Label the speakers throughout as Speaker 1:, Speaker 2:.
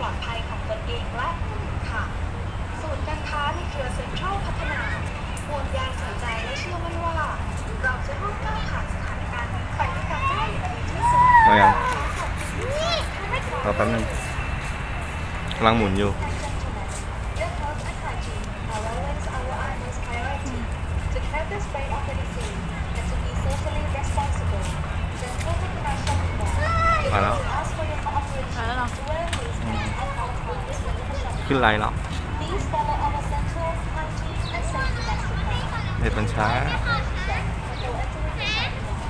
Speaker 1: ปลอดภัยของตนเองและผู้อื่นค่ะ ศูนย์การค้าในเครือเซ็นทรัลพัฒนาห่วงใยใส่ใจและเชื่อมั่นว่า เราจะร่วมก้าวผ่านสถานการณ์นี้ไปด้วยกันได้อย่างดีที่สุด
Speaker 2: มายังรอแป๊บนึงกำลังหมุนอยู่
Speaker 1: Your health and hygiene are
Speaker 2: ขึ้นไลน์แล้ว
Speaker 1: Please follow our central hygiene and safety practices.
Speaker 2: เน็ตมันช้า
Speaker 1: Before entering the shopping mall,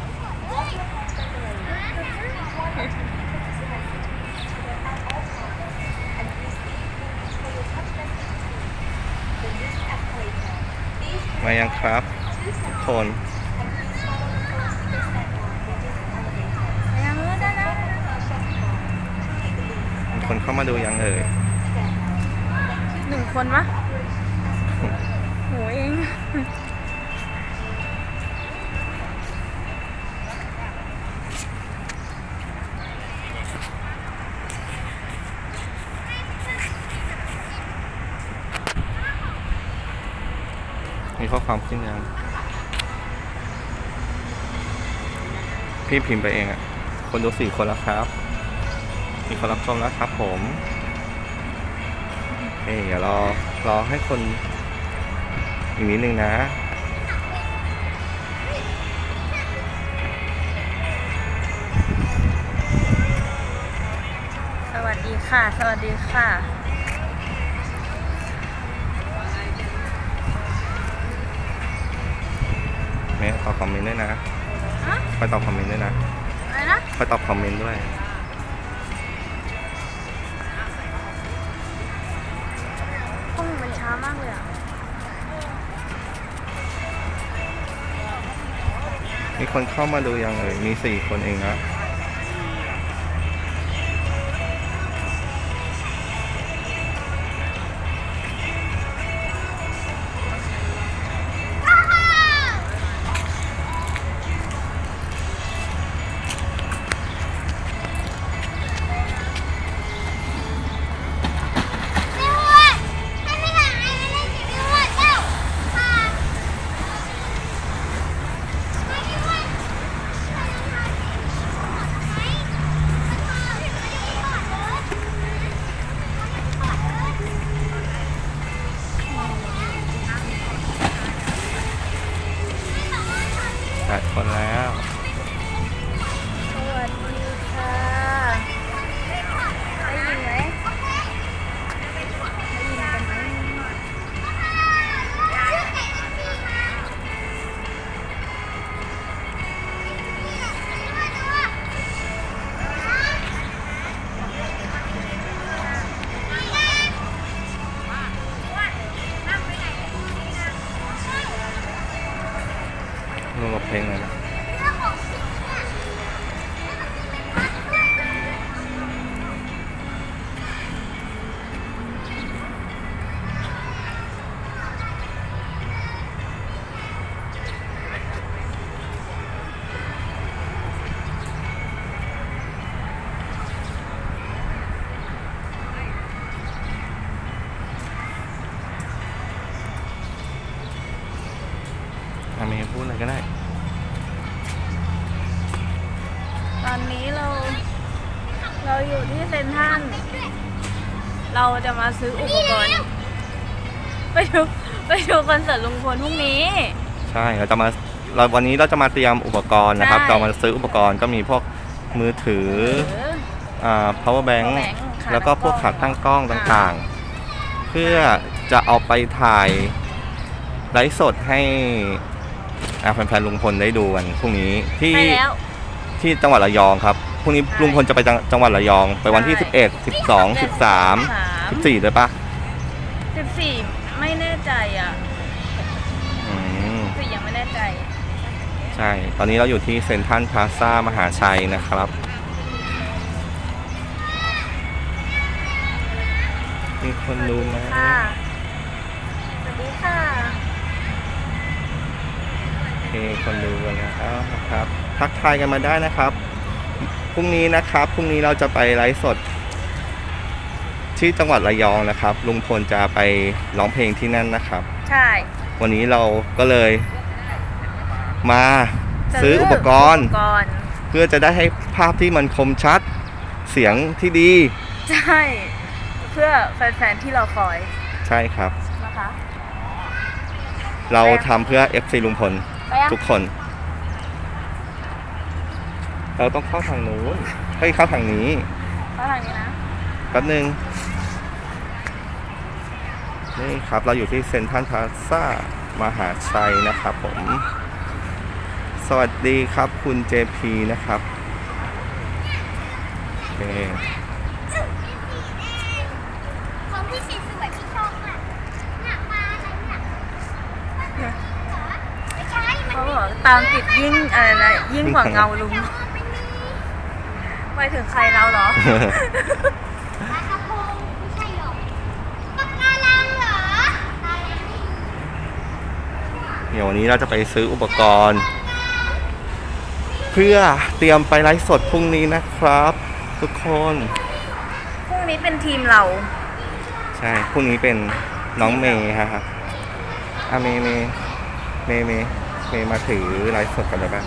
Speaker 1: wash your hands regularly. Please wash your hands at all times. And use the equipment for your touchless routine. The use escalator. These
Speaker 2: มายังครับ
Speaker 1: two
Speaker 2: ทุก
Speaker 1: steps
Speaker 2: คน
Speaker 1: and please follow the four speaker standard which is an elevator.
Speaker 3: ยังไม่ได้แล้ว
Speaker 1: Shopping mall. Truly believe
Speaker 2: มีคนเข้ามาดูยังเอ่ย
Speaker 3: หนึ่ง คนวะโหเอง
Speaker 2: มีข้อความขึ้นยังพี่พิมพ์ไปเองอะคนดูสี่คนแล้วครับ มีคนรับชมแล้วครับผม เอ้ยเดี๋ยวรอรอให้คนอีกนิดนึงนะ
Speaker 3: สวัสดีค่ะ สวัสดีค่ะ
Speaker 2: เมย์ตอบคอมเมนต์ด้วยนะ
Speaker 3: ฮะ
Speaker 2: คอยตอบคอมเมนต์ด้วยนะ
Speaker 3: อะไรนะ
Speaker 2: คอยตอบคอมเมนต์ด้วย
Speaker 3: ช้ามากเลยอะ
Speaker 2: มีคนเข้ามาดูยังเลยมีสี่คนเองนะ เพลงเลยนะอาเมย์พูดอะไรก็ได้
Speaker 3: ตอนนี้เรา เราอยู่ที่เซนทรันเราจะมาซื้ออุปกรณ์ ไปดูไปดูคอนเสิร์ตลุงพลพรุ่งนี้
Speaker 2: ใช่เราจะมาเราวันนี้เราจะมาเตรียมอุปกรณ์นะครับ
Speaker 3: ใช่
Speaker 2: เรามาซื้ออุปกรณ์ก็มีพวกมือถือ
Speaker 3: หรือ
Speaker 2: อ่า power bank
Speaker 3: power bank ขา
Speaker 2: แล้วก็พวกขาตั้งกล้องต่างๆ เพื่อจะเอาไปถ่ายไลฟ์สดให้อ่าแฟนๆลุงพลได้ดูกันพรุ่งนี้ที่
Speaker 3: ไปแล้ว
Speaker 2: ที่จังหวัดระยองครับพรุ่งนี้
Speaker 3: ใช่
Speaker 2: ลุงพลจะไปจังจังหวัดระยอง ไปวันที่
Speaker 3: ใช่
Speaker 2: 11 12 13 14ด้วยปะ
Speaker 3: สิบสี่ไม่แน่ใจอะ
Speaker 2: อืม
Speaker 3: สี่ยังไม่แน่ใจ
Speaker 2: ใช่ ตอนนี้เราอยู่ที่เซ็นทรัลพลาซ่ามหาชัยนะครับ มีคนดูไหม
Speaker 3: ค่ะ สวัสดีค่ะ
Speaker 2: โอเค คนดูกันแล้วนะครับ ทักทายกันมาได้นะครับ พรุ่งนี้นะครับ พรุ่งนี้เราจะไปไลฟ์สด ที่จังหวัดระยองนะครับ ลุงพลจะไปร้องเพลงที่นั่นนะครับ
Speaker 3: ใช่
Speaker 2: วันนี้เราก็เลยมาซื้ออุปกรณ์
Speaker 3: อุปกรณ์
Speaker 2: เพื่อจะได้ให้ภาพที่มันคมชัด เสียงที่ดี
Speaker 3: ใช่ เพื่อแฟนๆที่เราคอย
Speaker 2: ใช่ครับ
Speaker 3: นะคะ
Speaker 2: เราทำเพื่อ FC ลุงพล
Speaker 3: ไปยัง
Speaker 2: ทุกคน เราต้องเข้าทางนู้นเฮ้ยเข้าทางนี้
Speaker 3: เข้าทางนี้นะ
Speaker 2: แป๊บนึงนี่ครับเราอยู่ที่เซ็นทรัลพลาซ่ามหาชัยนะครับผม สวัสดีครับคุณ JP นะครับโอเค
Speaker 1: ของพี่สีสวยพี่ชอบอะหนักมาอะไรเนี่ยไม่ใช่ มัน
Speaker 3: เขาบอกตามติดยิ่งอะไรนะยิ่งกว่าเงาลุง
Speaker 1: ไม่มี
Speaker 3: ไปถึงใครเราเหรอ
Speaker 1: ปลากระพงไม่ใช่หรอกปากกาลังเหรอตายแล้วนี่
Speaker 2: เดี๋ยววันนี้เราจะไปซื้ออุปกรณ์ เพื่อเตรียมไปไลฟ์สดพรุ่งนี้นะครับ ทุกคน
Speaker 3: พรุ่งนี้เป็นทีมเรา
Speaker 2: ใช่พรุ่งนี้เป็นน้องเมย์ฮะครับอะเมย์เมย์เมย์เมย์เมย์มาถือไลฟ์สดกันได้ปะ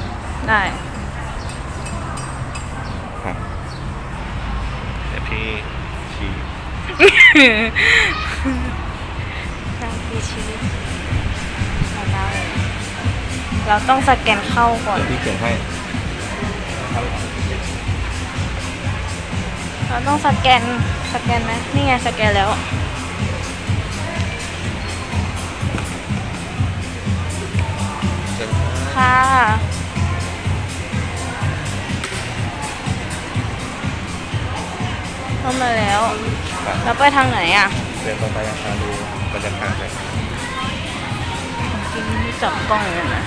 Speaker 3: ได้
Speaker 2: ครับ เดี๋ยวพี่ชี้
Speaker 3: การปีชีวิตของเราเราต้องสแกนเข้าก่อน
Speaker 2: เดี๋ยวพี่เขียนให้
Speaker 3: เราต้องสแกน สแกนไหมนี่ไงสแกนแล้ว เข้ามาแล้ว
Speaker 2: ครับ
Speaker 3: แล้วไปทางไหนอะ
Speaker 2: เดินตรงไปอาคารดูบรรยากาศเลย
Speaker 3: กินจับกล้องเลยนะ